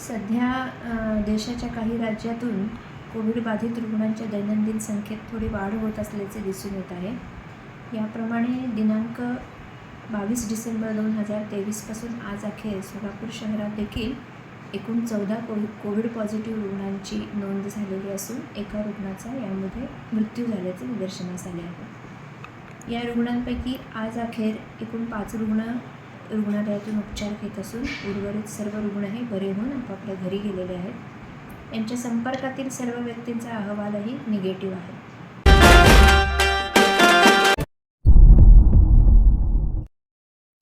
सध्या देशाच्या काही राज्यातून कोविड बाधित रुग्णांच्या दैनंदिन संख्येत थोडी वाढ होत असल्याचे दिसून येत आहे. याप्रमाणे दिनांक बावीस डिसेंबर दोन हजार तेवीसपासून आज अखेर सोलापूर शहरात देखील एकूण चौदा कोवि कोविड पॉझिटिव्ह रुग्णांची नोंद झालेली असून एका रुग्णाचा यामध्ये मृत्यू झाल्याचे निदर्शनास आले आहे. या रुग्णांपैकी आज अखेर एकूण पाच रुग्ण रुग्णालयातून उपचार घेत असून उर्वरित सर्व रुग्ण हे बरे होऊन आपापल्या घरी गेलेले आहेत. यांच्या संपर्कातील सर्व व्यक्तींचा अहवालही निगेटिव्ह आहे.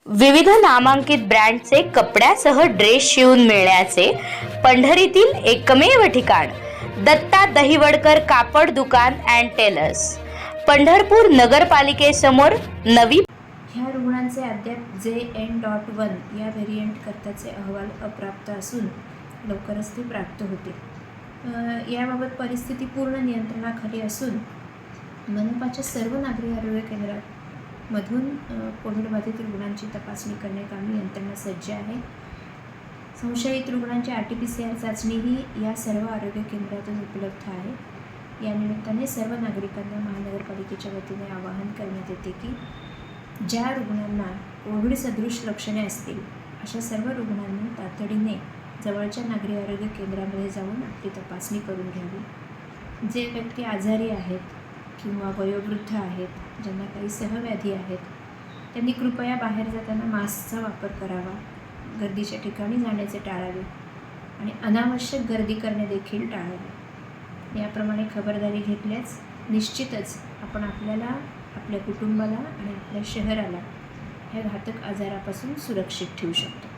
विविध नामांकित ब्रँडचे कपड्यासह ड्रेस शिवून मिळण्याचे पंढरीतील एकमेव ठिकाण दत्ता दहिवडकर कापड दुकान अँड टेलर्स. पंढरपूर नगरपालिकेसमोर नवी ह्या रुग्णांचे अद्याप जे एन डॉट वन या व्हेरियंट करताचे अहवाल अप्राप्त असून लवकरच ते प्राप्त होतील. याबाबत परिस्थिती पूर्ण नियंत्रणाखाली असून मनपाच्या सर्व नागरी आरोग्य केंद्रात मधून रुग्णांची तपासणी करण्यात आम्ही यंत्रणा सज्ज आहे. संशयित रुग्णांची R T P C R चाचणीही या सर्व आरोग्य केंद्रातून उपलब्ध आहे. या निमित्ताने सर्व नागरिकांना महानगरपालिकेच्या वतीने आवाहन करण्यात येते की ज्या रुग्णांना कोविड सदृश लक्षणे असतील अशा सर्व रुग्णांनी तातडीने जवळच्या नागरी आरोग्य केंद्रामध्ये जाऊन आपली तपासणी करून घ्यावी. जे व्यक्ती आजारी आहेत किंवा वयोवृद्ध आहेत ज्यांना काही सहव्याधी आहेत त्यांनी कृपया बाहेर जाताना मास्कचा वापर करावा गर्दीच्या ठिकाणी जाण्याचे टाळावे आणि अनावश्यक गर्दी करणे देखील टाळावे. याप्रमाणे खबरदारी घेतल्यास निश्चितच आपण आपल्याला आपल्या कुटुंबाला आणि आपल्या शहराला ह्या घातक आजारापासून सुरक्षित ठेवू शकतो.